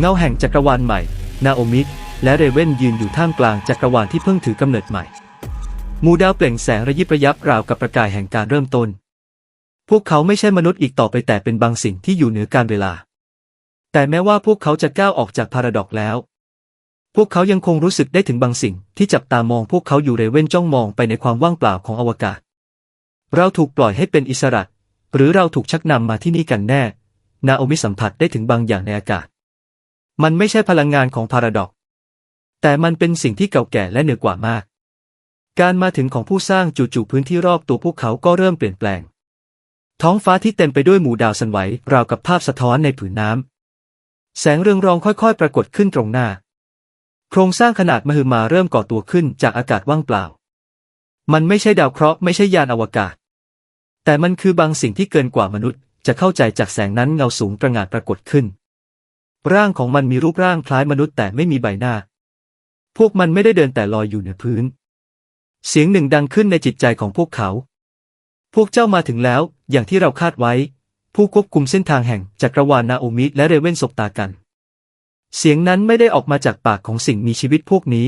เงาแห่งจักรวาลใหม่ นาโอมิและเรเว่นยืนอยู่ท่ามกลางจักรวาลที่เพิ่งถือกำเนิดใหม่ มูดาวเปล่งแสงระยิบระยับราวกับประกายแห่งการเริ่มต้น พวกเขาไม่ใช่มนุษย์อีกต่อไปแต่เป็นบางสิ่งที่อยู่เหนือการเวลา แต่แม้ว่าพวกเขาจะก้าวออกจากพาราดอกแล้ว พวกเขายังคงรู้สึกได้ถึงบางสิ่งที่จับตามองพวกเขาอยู่เรเว่นจ้องมองไปในความว่างเปล่าของอวกาศ เราถูกปล่อยให้เป็นอิสระ หรือเราถูกชักนำมาที่นี่กันแน่ นาโอมิสัมผัสได้ถึงบางอย่างในอากาศ มันไม่ใช่พลังงานของพาราดอก แต่มันเป็นสิ่งที่เก่าแก่และเหนือกว่ามาก การมาถึงของผู้สร้างจู่ๆพื้นที่รอบตัวพวกเขาก็เริ่มเปลี่ยนแปลง ท้องฟ้าที่เต็มไปด้วยหมู่ดาวสันไหวราวกับภาพสะท้อนในผืนน้ำ แสงเรืองรองค่อยๆ ปรากฏขึ้นตรงหน้า โครงสร้างขนาดมหึมาเริ่มก่อตัวขึ้นจากอากาศว่างเปล่า มันไม่ใช่ดาวเคราะห์ไม่ใช่ยานอวกาศ แต่มันคือบางสิ่งที่เกินกว่ามนุษย์จะเข้าใจจากแสงนั้นเงาสูงประหงาดปรากฏขึ้น ร่างของมันมีรูปร่างคล้ายมนุษย์แต่ไม่มีใบหน้า พวกมันไม่ได้เดินแต่ลอยอยู่เหนือพื้น เสียงหนึ่งดังขึ้นในจิตใจของพวกเขา พวกเจ้ามาถึงแล้ว อย่างที่เราคาดไว้ ผู้ควบคุมเส้นทางแห่งจักรวาลนาโอมิและเรเวนสบตากัน เสียงนั้นไม่ได้ออกมาจากปากของสิ่งมีชีวิตพวกนี้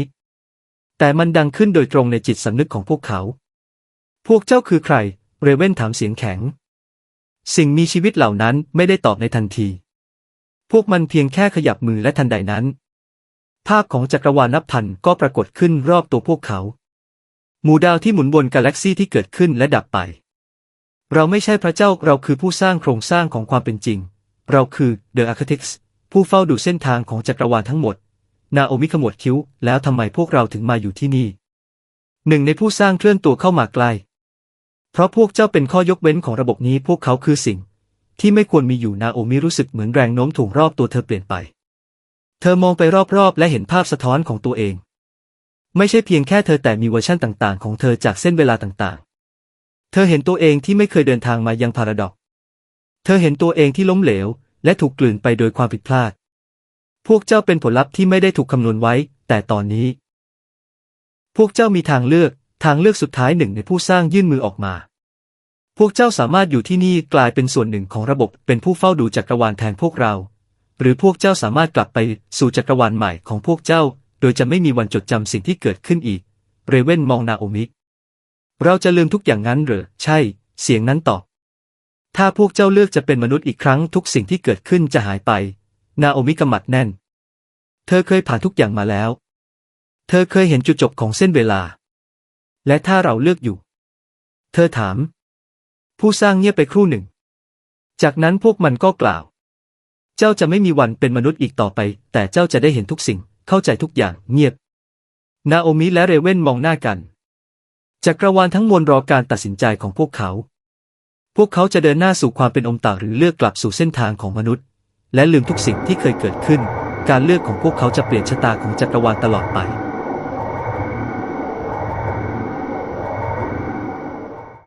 แต่มันดังขึ้นโดยตรงในจิตสำนึกของพวกเขา พวกเจ้าคือใคร เรเวนถามเสียงแข็ง สิ่งมีชีวิตเหล่านั้นไม่ได้ตอบในทันที พวกมันเพียงแค่ขยับมือและทันใดนั้น ภาพของจักรวาลนับพันก็ปรากฏขึ้นรอบตัวพวกเขา หมู่ดาวที่หมุนบนกาแล็กซีที่เกิดขึ้นและดับไป เราไม่ใช่พระเจ้าเราคือผู้สร้างโครงสร้างของความเป็นจริง เราคือ The Architects ผู้เฝ้าดูเส้นทางของจักรวาลทั้งหมด นาโอมิขมวดคิ้ว แล้วทำไมพวกเราถึงมาอยู่ที่นี่ หนึ่งในผู้สร้างเคลื่อนตัวเข้ามาใกล้เพราะพวกเจ้าเป็นข้อยกเว้นของระบบนี้พวกเขาคือสิ่ง ที่ไม่ควรมีอยู่นาโอมิรู้สึกเหมือนแรงโน้มถ่วงรอบตัวเธอเปลี่ยนไป เธอมองไปรอบๆ และเห็นภาพสะท้อนของตัวเอง ไม่ใช่เพียงแค่เธอแต่มีเวอร์ชั่นต่างๆ ของเธอจากเส้นเวลาต่างๆ เธอเห็นตัวเองที่ไม่เคยเดินทางมายังพาราดอก เธอเห็นตัวเองที่ล้มเหลว และถูกกลืนไปโดยความผิดพลาด พวกเจ้าเป็นผลลัพธ์ที่ไม่ได้ถูกคำนวณไว้ แต่ตอนนี้ พวกเจ้ามีทางเลือก ทางเลือกสุดท้ายหนึ่งในผู้สร้างยื่นมือออกมา พวกเจ้าสามารถอยู่ที่นี่กลายเป็นส่วนหนึ่งของระบบเป็นผู้เฝ้าดูจักรวาลแทนพวกเรา หรือพวกเจ้าสามารถกลับไปสู่จักรวาลใหม่ของพวกเจ้า โดยจะไม่มีวันจดจำสิ่งที่เกิดขึ้นอีก เรเว่นมองนาโอมิ เราจะลืมทุกอย่างงั้นเหรอ ใช่ เสียงนั้นตอบ ถ้าพวกเจ้าเลือกจะเป็นมนุษย์อีกครั้งทุกสิ่งที่เกิดขึ้นจะหายไป นาโอมิกำมัดแน่น เธอเคยผ่านทุกอย่างมาแล้ว เธอเคยเห็นจุดจบของเส้นเวลา และถ้าเราเลือกอยู่ เธอถาม ผู้สร้างเงียบไปครู่หนึ่ง จากนั้นพวกมันก็กล่าว เจ้าจะไม่มีวันเป็นมนุษย์อีกต่อไป แต่เจ้าจะได้เห็นทุกสิ่ง เข้าใจทุกอย่างเงียบ นาโอมิและเรเว่นมองหน้ากัน จักรวาลทั้งมวลรอการตัดสินใจของพวกเขา พวกเขาจะเดินหน้าสู่ความเป็นอมตะหรือเลือกกลับสู่เส้นทางของมนุษย์ และลืมทุกสิ่งที่เคยเกิดขึ้น การเลือกของพวกเขาจะเปลี่ยนชะตาของจักรวาลตลอดไป